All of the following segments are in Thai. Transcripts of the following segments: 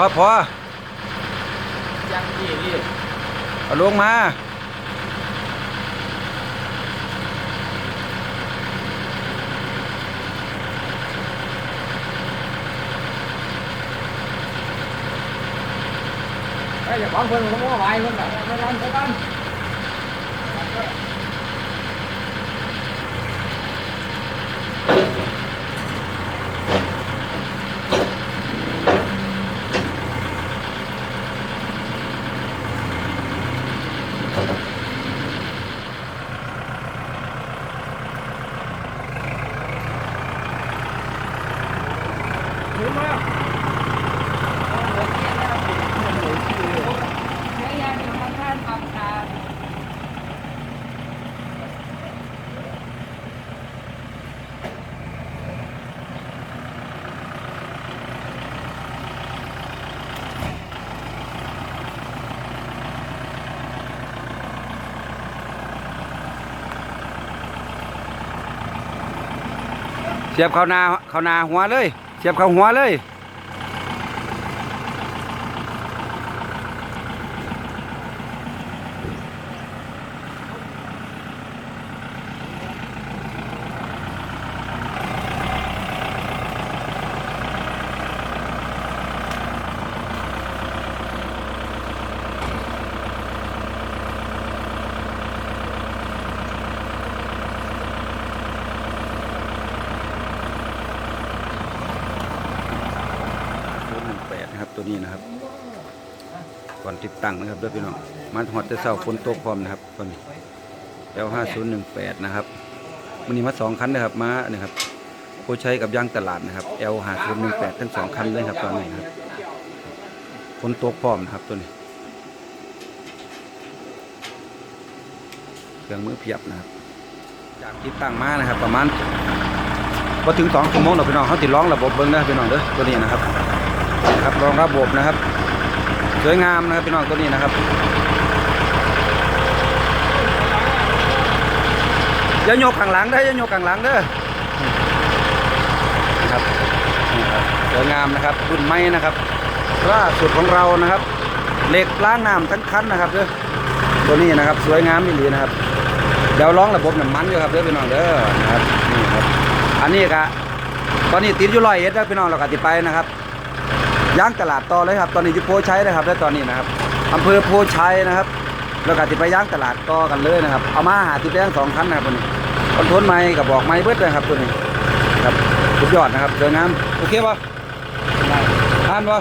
อพอยังดีดีเอาลงมาไอ้อย่าฟังเพิ่นเขาว่าไหวเพิ่นน่ะไม่รันเขากัน เสียบเข้าหนาเข้าหนาหัวเลย เสียบเข้าหัวเลย นี้นะครับ ก่อนติดตั้งนะครับเด้วยพี่น้องมันหอดจะเศร้าฝนตกพร้อมนะครับตัวนี้แล้วห้าศูนย์หนึ่งแปดนะครับมันนี้มาสองคันนะครับมาเนี่ยครับผู้ใช้กับยางตลาดนะครับ L ห้าศูนย์หนึ่งแปดทั้งสองคันเลยครับตอนนี้นครับฝนตกพร้อมนะครับตัวนี้เครื่องมือเพียบนะครับ จากติดตั้งมานะครับ ประมาณพอถึงสองชั่วโมงเราพี่น้องเขาติดร้องระบบเบิ้งนะพี่น้องเด้อตัวนี้นะครับ ครับรองระบบนะครับ สวยงามนะครับพี่น้องตัวนี้นะครับอย่าโยกข้างหลังได้อย่าโยกข้างหลังเด้อนะครับนี่ครับสวยงามนะครับรุ่นไม้นะครับล่าสุดของเรานะครับเหล็กล้างน้ำทั้งคันนะครับเด้อตัวนี้นะครับ สวยงามอีหลีนะครับเดี๋ยวร้องระบบน้ำมันอยู่ครับเด้อพี่น้องเด้อนะครับนี่ครับ อันนี้ก็ตอนนี้ติดอยู่ร้อยเอ็ดแล้วพี่น้องเราก็ติดไปนะครับ ย่างตลาดต่อเลยครับ ตอนนี้อยู่โพชัยนะครับ แล้วตอนนี้นะครับอำเภอโพชัยนะครับเราก็ติดไปย่างตลาดต่อกันเลยนะครับ เอามาหาติดแป้งสองคันนะครับตัวนี้คอนโทรลไม้กับบอกไม้เบิดเลยครับตัวนี้ครับสุดยอดนะครับสวยงามโอเคป่ะทานป่ะ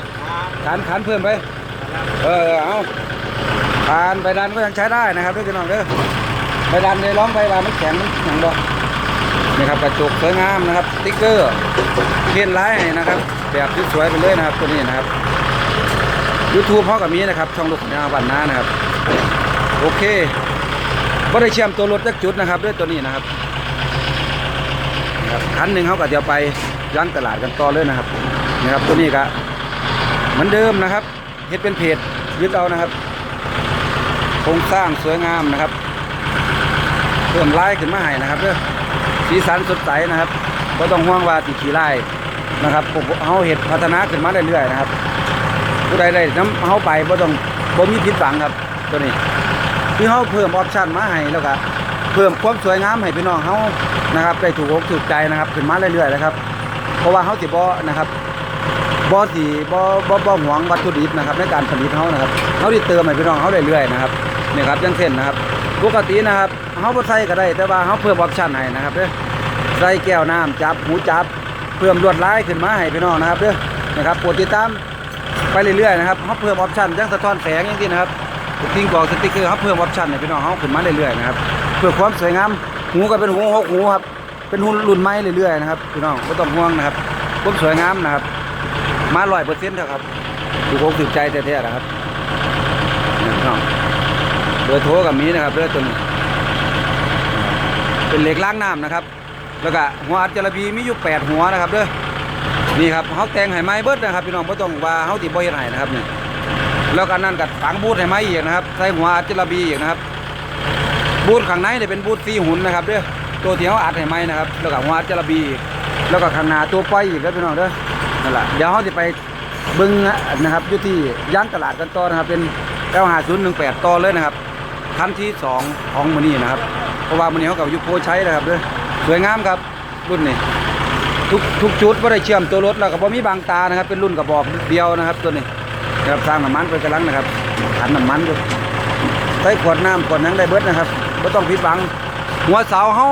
ทานขันเพิ่มไป เออเอาทานไปดันก็ยังใช้ได้นะครับด้วยพี่น้องเด้อไปดันเลยร้องไปว่ามันแข็งมันหนังบ่นี่ครับกระจกสวยงามนะครับสติ๊กเกอร์เขียนลายให้นะครับ แบบสวยๆไปเลยนะครับตัวนี้นะครับ YouTube พ่อกับมีนะครับช่องลูกของยาบันน้านะครับ โอเคก็ได้เชื่อมตัวรถจักจุดนะครับ ด้วยตัวนี้นะครับนะครับคันหนึ่งเขาก็เดี๋ยวไปย่างตลาดกันต่อเลยนะครับนะครับ ตัวนี้ก็เหมือนเดิมนะครับเฮ็ดเป็นเพจยึดเอานะครับโครงสร้างสวยงามนะครับเพิ่มลายขึ้นมาให้นะครับเด้อสีสันสดใสนะครับก็ต้องห่วงว่าสีขี้ลาย นะครับพวกเฮาเห็ดพัฒนาขึ้นมาเรื่อยๆนะครับผู้ใดได้น้ำเฮาไปบ่ต้องบ่มีผิดหวังครับตัวนี้ที่เฮาเพิ่มออปชั่นมาให้แล้วก็เพิ่มความสวยงามให้พี่น้องเฮานะครับได้ถูกอกถูกใจนะครับขึ้นมาเรื่อยๆนะครับ เพราะว่าเฮาสิบ่นะครับบ่สิบ่บ่บ่หวงวัตถุดิบนะครับ ในการผลิตเฮานะครับเฮาได้เติมให้พี่น้องเฮาเรื่อยๆนะครับนี่ครับอย่างเช่นนะครับปกตินะครับเฮาบ่ใส่ก็ได้แต่ว่าเฮาเพิ่มออปชั่นให้นะครับเด้ใส่แก้วน้ำจับหูจับ เพิ่มลวดลายขึ้นมาให้พี่น้องนะครับเด้อนะครับโปรดติดตามไปเรื่อยๆนะครับเฮาเพิ่มออปชั่นจังสะท้อนแสงอย่างที่นะครับทิ้งกรอกสติ๊กเกอร์เฮาเพิ่มออปชั่นให้พี่น้องเฮาขึ้นมาเรื่อยๆนะครับเพื่อความสวยงามหูก็เป็นหูหกหูครับเป็นหูรุ่นใหม่เรื่อยๆนะครับพี่น้องบ่ต้องห่วงนะครับความสวยงามนะครับ มา100%เถอะครับถูกอกถูกใจแท้ๆนะครับพี่น้องเบอร์โทรกับมีนะครับเบอร์ตัวนี้เป็นเหล็กล้างน้ำนะครับ แล้วก็หัวอัดจระบีมีอยู่แปดหัวนะครับเด้อนี่ครับเขาแต่งให้ไม้เบิดนะครับพี่น้องไม่ต้องว่าเขาติบ่เฮ็ดให้นะครับนี่แล้วก็นั่นกับฝังบูทให้ไม้อีกนะครับใส่หัวอัดจระบีอีกนะครับ บูทข้างในเนี่ยเป็นบูทซีหุ่นนะครับเด้อตัวที่เขาอัดให้ไม้นะครับ แล้วก็หัวอัดจระบี แล้วก็ข้างหน้าตัวป่อยอีกแล้วพี่น้องเด้อนั่นแหละเดี๋ยวเขาจะไปบิ้งนะครับอยู่ที่ย่านตลาดกันต่อนะครับเป็น95018ต่อเลยนะครับคันที่สองของมือนี้นะครับ เพราะว่ามือนี้เขากับยุคโพใช้นะครับเด้อ สวยงามครับรุ่นนี้ทุกทุกชุดบ่ได้เชื่อมตัวรถแล้วก็บ่มีบางตานะครับ เป็นรุ่นกระบอกเดียวนะครับ ตัวนี้นะครับสร้างน้ำมันไปกำลังนะครับขันน้ำมันอยู่ใส่ขวดน้ำขวดหยังได้เบิดนะครับบ่ต้องผิดหวัง หัวเสาเฮา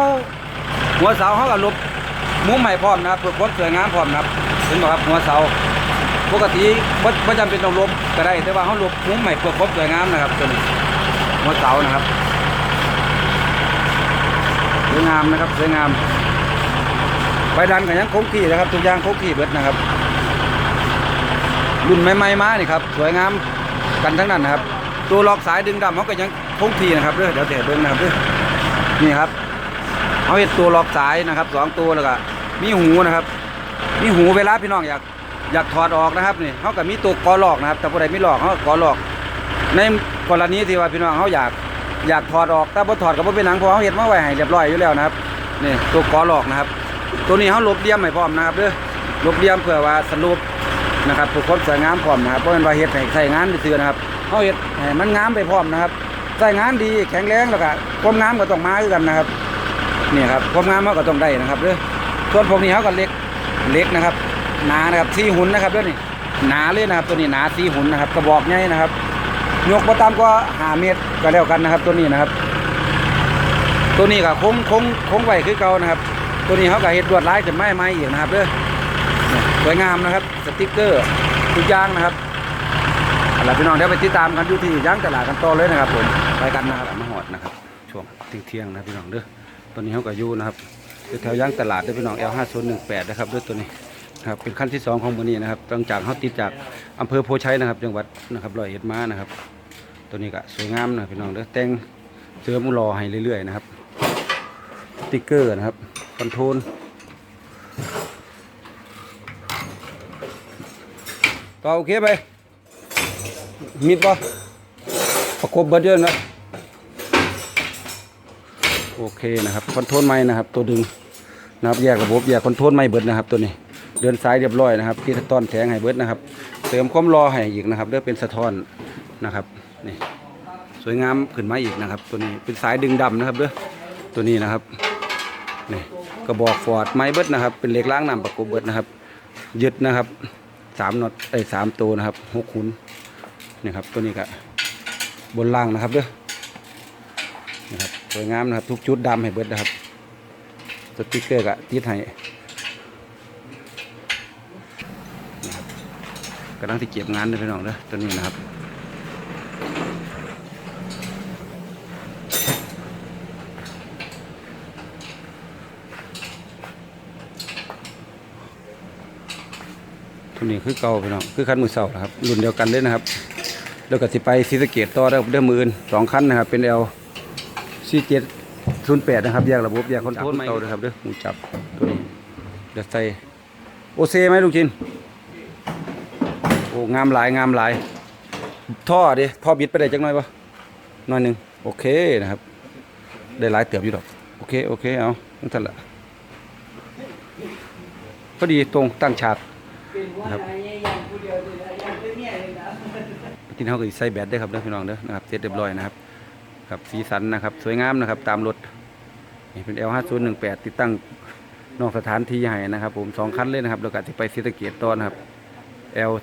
หัวเสาเฮาก็ลบมุมใหม่พร้อมนะครับเพื่อความสวยงามพร้อมนะครับเห็นบ่ครับหัวเสาปกติบ่บ่จำเป็นต้องลบก็ได้ แต่ว่าเฮาลบมุมใหม่เพื่อความสวยงามนะครับตัวนี้หัวเสานะครับ วยงามนะครับสวยงามไฟดันก็ยังโค้งที่นะครับทุกอย่างโค้งที่เบิดนะครับรุ่นใหม่ๆมานี่ครับสวยงามกันทั้งนั้นนะครับ ตัวล็อกสายดึงดำเขาก็ยังคงที่นะครับเด้อเดี๋ยวเดี๋ยวเบิ่งนะครับเด้อนี่ครับเขาเห็นตัวล็อกสายนะครับสองตัวแล้วก็มีหูนะครับ มีหูเวลาพี่น้องอยากอยากถอดออกนะครับนี่เขาก็มีตัวกอหลอกนะครับ แต่ผู้ใดไม่หลอกเขาก็กอหลอก ในกรณีที่ว่าพี่น้องเขาอยาก อยากถอดออกแต่พอถอดก็บ่เป็นหนังเพราะเขาเห็นมาไว้ให้เรียบร้อยอยู่แล้วนะครับนี่ตัวกอหลอกนะครับ ตัวนี้เขาลบเดียมให้พร้อมนะครับเด้อลบเดียมเพื่อว่าสรุปนะครับผูกคนสวยงามพร้อมนะครับเพราะเป็นว่าเฮ็ดให้ใส่งานซื่อนะครับเขาเฮ็ดให้มันงามไปพร้อมนะครับใส่งานดีแข็งแรงแล้วก็ความงามก็ต้องมาคือกันนะครับนี่ครับความงามมันก็ต้องได้นะครับเด้อส่วนพวกนี้เขาก็เล็กเล็กนะครับหนานะครับซีหุ่นนะครับเด้อนี่หนาเลยนะครับตัวนี้หนาซีหุ่นนะครับกระบอกใหญ่นะครับ ยกประตามก็หาเมตรก็แล้วกันนะครับ ตัวนี้นะครับ ตัวนี้ก็คงคงคงไว้คือเก่านะครับ ตัวนี้เขาก็เฮ็ดลวดลายขึ้นไม้ไม้อีกนะครับเด้อสวยงามนะครับ สติกเกอร์ทุกอย่างนะครับเอาล่ะพี่น้องเดี๋ยวไปติดตามกันอยู่ที่ย่างตลาดกันต่อเลยนะครับผมไปกันนะครับมาหอดนะครับ ช่วงเที่ยงนะพี่น้องเด้อตัวนี้เขาก็อยู่นะครับแถวย่างตลาดเด้อพี่น้อง L5018 นะครับด้อตัวนี้นะครับเป็นขั้นที่สองของวันนี้นะครับหลังจากเขาติดจากอำเภอโพชัยนะครับ จังหวัดนะครับร้อยเอ็ดมานะครับ ตัวนี้ก็สวยงามนะพี่น้องเด้อแต่งเสริมรอให้เรื่อยๆนะครับติ๊กเกอร์นะครับคอนโทรลต่อโอเคไปมิดปะประกบเบิดเยอะนะโอเคนะครับคอนโทรลไม้นะครับ ตัวดึงนะครับแยกระบบแยกคอนโทรลไม้เบิดนะครับตัวนี้เดินสายเรียบร้อยนะครับที่ตอนแสงให้เบิดนะครับเติมความรอให้อีกนะครับเด้อเป็นสะท้อนนะครับ นี่สวยงามขึ้นมาอีกนะครับ ตัวนี้เป็นสายดึงดำนะครับเด้อตัวนี้นะครับนี่กระบอกฟอร์ดไม้เบิดนะครับ เป็นเหล็กล้างน้ำประกบเบิดนะครับ ยึดนะครับสามน็อตไอ้สามตัวนะครับหกขุนนี่ครับตัวนี้ก็บนล่างนะครับเด้อนี่ครับสวยงามนะครับทุกชุดดำให้เบิดนะครับสติ๊กเกอร์ก็ติดให้กำลังที่เก็บงานเลยพี่น้องเด้อตัวนี้นะครับ ตัวนี้คือเก่าพี่น้องคือคันมือเสานะครับรุ่นเดียวกันเลยนะครับแล้วก็สิไปซีสะเกตต่อได้เด้อมืออื่นสองคันนะครับ เป็น L ซีเจ็ดศูนย์แปดนะครับแยกระบบแยกคอนโทรลเก่าเลยครับเด้อหูจับตัวนี้เดี๋ยวใส่โอเซไหมลูกชินโอ้งามหลายงามหลาย ท่อดิพ่อบิดไปได้จังหน่อยปะหน่อยหนึ่งโอเคนะครับ ได้หลายเติบอยู่ดอกโอเคโอเคเอาตั้งแต่นละพอดีตรงตั้งฉาก นะครับที่เขาก็สิใส่แบตได้ครับเด้อพี่น้องเด้อนะครับเสร็จเรียบร้อยนะครับกับสีสันนะครับ สวยงามนะครับ ตามรถนี่เป็น L5018 ติดตั้งนอกสถานที่ให้นะครับ ผมสองคันเลยนะครับแล้วก็จะไปศรีสะเกดต่อนะครับ L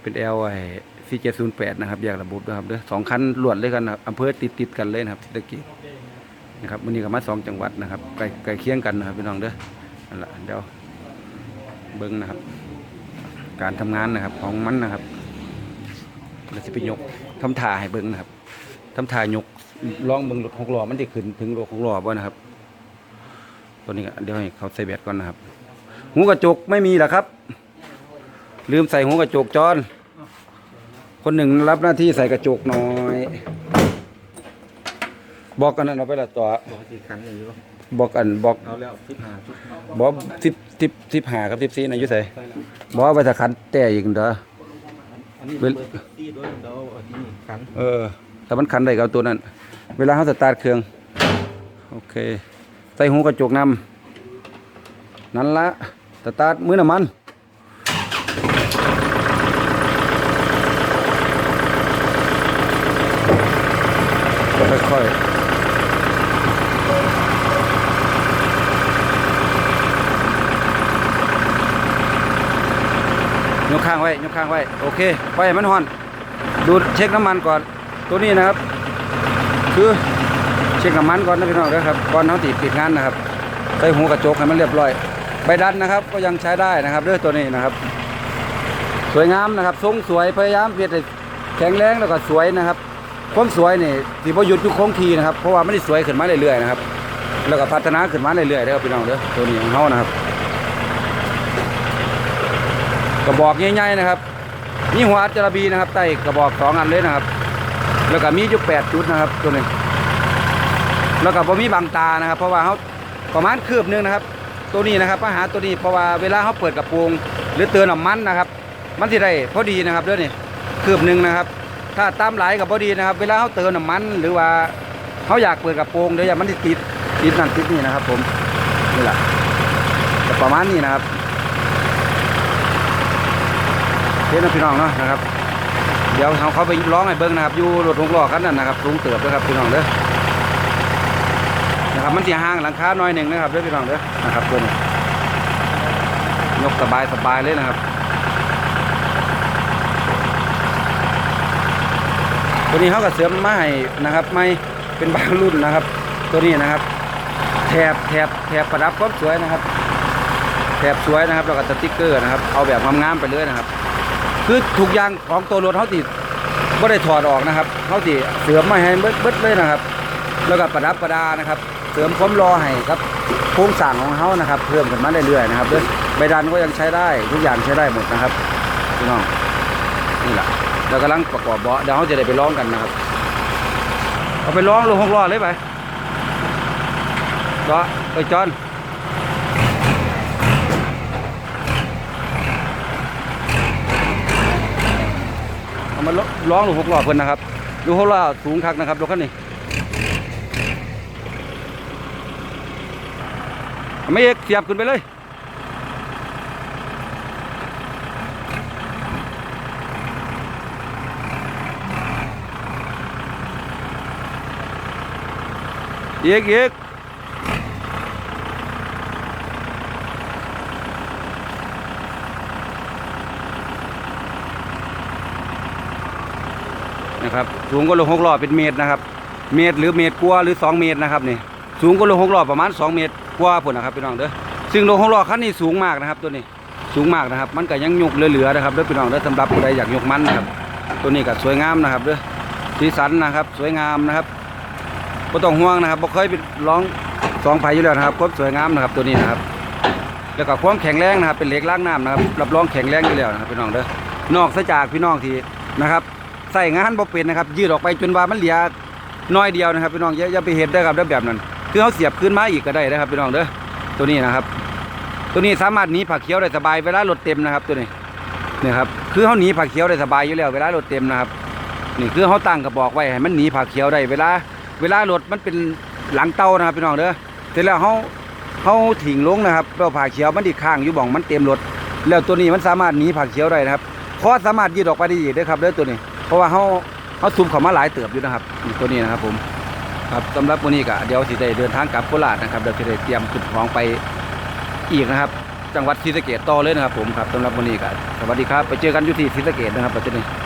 เป็น L ไอ้4708นะครับแยกระบบนะครับเด้อสองคันล้วนเลยกันนะครับอำเภอติดติดกันเลยนะครับศรีสะเกดนะครับวันนี้ก็มาสองจังหวัดนะครับใกล้ใกล้เคียงกันนะครับพี่น้องเด้อนั่นแหละเดี๋ยวเบิ้งนะครับ การทำงานนะครับของมันนะครับเราจะไปยกทำถ่าให้เบิ้งนะครับทำถ่ายกลองเบิ้งรถหกล้อมันจะขึ้นถึงรถหกล้อบ่นะครับ ตัวนี้เดี๋ยวให้เขาใส่แบตก่อนนะครับหูกระจกไม่มีหรอครับ ลืมใส่หูกระจกจอนคนหนึ่งรับหน้าที่ใส่กระจกหน่อย บอกกันนั่นเอาไปละต่อ บอกอันบอกทิบห้หาบอกสิบสิบสิบห้ากับทิบซีนะอยุ้ยใส่บอกไปถ้าขันแต่อีกเด้อเวลด้ววเอาอันนี้ขันเออถ้ามันขันได้กับตัวนั้น เวลาเขาสตาร์ทเครื่อง โอเค ใส่หูกระจกนำนั่นละสตาร์ทมือน้ำมัน ค่อยๆ ข้างไว้ยกข้างไว้โอเคไปมันหอน ดูเช็คน้ำมันก่อนตัวนี้นะครับ คือเช็คน้ำมันก่อนนะพี่น้องนะครับก่อนเขาติดปิดงานนะครับใส่หูกระจกให้มันเรียบร้อยใบดันนะครับ ก็ยังใช้ได้นะครับด้วยตัวนี้นะครับ สวยงามนะครับทรงสวยพยายามเพียรแข็งแรงแล้วก็สวยนะครับความสวยนี่ที่พอหยุดอยู่คงทีนะครับเพราะว่าไม่ได้สวยขึ้นมาเรื่อยๆนะครับแล้วก็พัฒนาขึ้นมาเรื่อยๆเด้อพี่น้องเด้อตัวนี้ของเขานะครับ กระบอกใหญ่ๆนะครับนี่หัวอัจจารบีนะครับใต้กระบอกสองอันเลยนะครับ แล้วก็มีอยู่แปดจุดนะครับตัวนี้แล้วก็บ่มีบังตานะครับ เพราะว่าเขาประมาณคืบหนึงนะครับ ตัวนี้นะครับปัญหาตัวนี้เพราะว่าเวลาเขาเปิดกระโปรงหรือเตือนน้ำมันนะครับ มันที่ได้พอดีนะครับเด้อนี่คืบหนึ่งนะครับ ถ้าตามหลายกับพอดีนะครับ เวลาเขาเติมน้ำมันหรือว่าเขาอยากเปิดกระโปรงเดี๋ยวอย่ามันติดติดนั่นติดนี่นะครับ ผมนี่แหละประมาณนี้นะครับ เพื่อนพี่น้องเนาะนะครับ เดี๋ยวเขาเขาไปร้องให้เบิ้งนะครับอยู่รถหกล้อคันนั้นนะครับสูงเติบด้วยครับพี่น้องเด้อนะครับมันสีห่างหลังคาหน่อยหนึ่งนะครับเด้อพี่น้องเด้อนะครับตัวนี้ยกสบายสบายเลยนะครับตัวนี้เขาก็เสริมมาให้นะครับ ไม่เป็นบางรุ่นนะครับ ตัวนี้นะครับ แถบแถบแถบประดับความสวยนะครับแถบสวยนะครับแล้วก็สติ๊กเกอร์นะครับ เอาแบบงามๆไปเลยนะครับ คือทุกอย่างของตัวรถเขาติดไม่ได้ถอดออกนะครับเขาติเสริมมาให้เบิดๆเลยนะครับ แล้วก็ประดับประดานะครับ เสริมความรอให้ครับโครงสร้างของเขานะครับ เพิ่มขึ้นมาเรื่อยๆนะครับด้วยใบดันก็ยังใช้ได้ทุกอย่างใช้ได้หมดนะครับพี่น้องนี่แหละเรากำลังประกอบเบาะเดี๋ยวเขาจะได้ไปร้องกันนะครับเอาไปร้องลงหกล้อเลยไปเบาะไปจอน เอามาร้องลงหกล้อเพิ่นนะครับดูหกล้อสูงคักนะครับรถคันนี้ไม่เอกเสียบขึ้นไปเลยอีกอีก นะครับสูงกว่ารถหกล้อเป็นเมตรนะครับ เมตรหรือเมตรกว่าหรือสองเมตรนะครับนี่สูงกว่ารถหกล้อประมาณสองเมตรกว่าผลนะครับพี่น้องเด้อซึ่งรถหกล้อคันนี้สูงมากนะครับ ตัวนี้สูงมากนะครับ มันก็ยังยกเหลือๆนะครับเด้อพี่น้องเด้อสำหรับผู้ใดอยากยกมันนะครับ ตัวนี้ก็สวยงามนะครับเด้อสีสันนะครับ สวยงามนะครับบ่ต้องห่วงนะครับบ่เคยไปร้องสองไผ่อยู่แล้วนะครับความสวยงามนะครับตัวนี้นะครับ แล้วก็ความแข็งแรงนะครับเป็นเหล็กล้างน้ำนะครับรับรองแข็งแรงอยู่แล้วนะครับพี่น้องเด้อนอกจากพี่น้องที่นะครับ ใส่งานบ่เป็นนะครับ ยืดออกไปจนว่ามันเหลือน้อยเดียวนะครับพี่น้องอย่าไปเฮ็ดเด้ครับเด้แบบนั้นคือเขาเสียบขึ้นมาอีกก็ได้นะครับพี่น้องเด้อตัวนี้นะครับ ตัวนี้สามารถหนีผักเขียวได้สบายเวลารถเต็มนะครับตัวนี้เนี่ยครับคือเขาหนีผักเขียวได้สบายอยู่แล้วเวลารถเต็มนะครับนี่คือเขาตั้งกระบอกไว้ให้มันหนีผักเขียวได้เวลาเวลารถมันเป็นหลังเตานะครับพี่น้องเด้อเสร็จแล้วเขาเขาถิงลงนะครับเราผ่าเขียวมันดีข้างอยู่บ่องมันเต็มรถแล้วตัวนี้มันสามารถหนีผักเขียวได้นะครับคอสามารถยืดออกไปได้อีกเด้ครับเด้อตัวนี้ ราะว่าเขาเขาซูมเขามาหลายเติบอยู่นะครับตัวนี้นะครับผมครับสำหรับวันนี้ก็เดี๋ยวสิได้เดินทางกลับโคราชนะครับเดี๋ยวจะได้เตรียมจุดของไปอีกนะครับ จังหวัดศรีสะเกดต่อเลยนะครับผมครับสำหรับวันนี้ก็สวัสดีครับไปเจอกันอยู่ที่ศรีสะเกดนะครับปัจจุบัน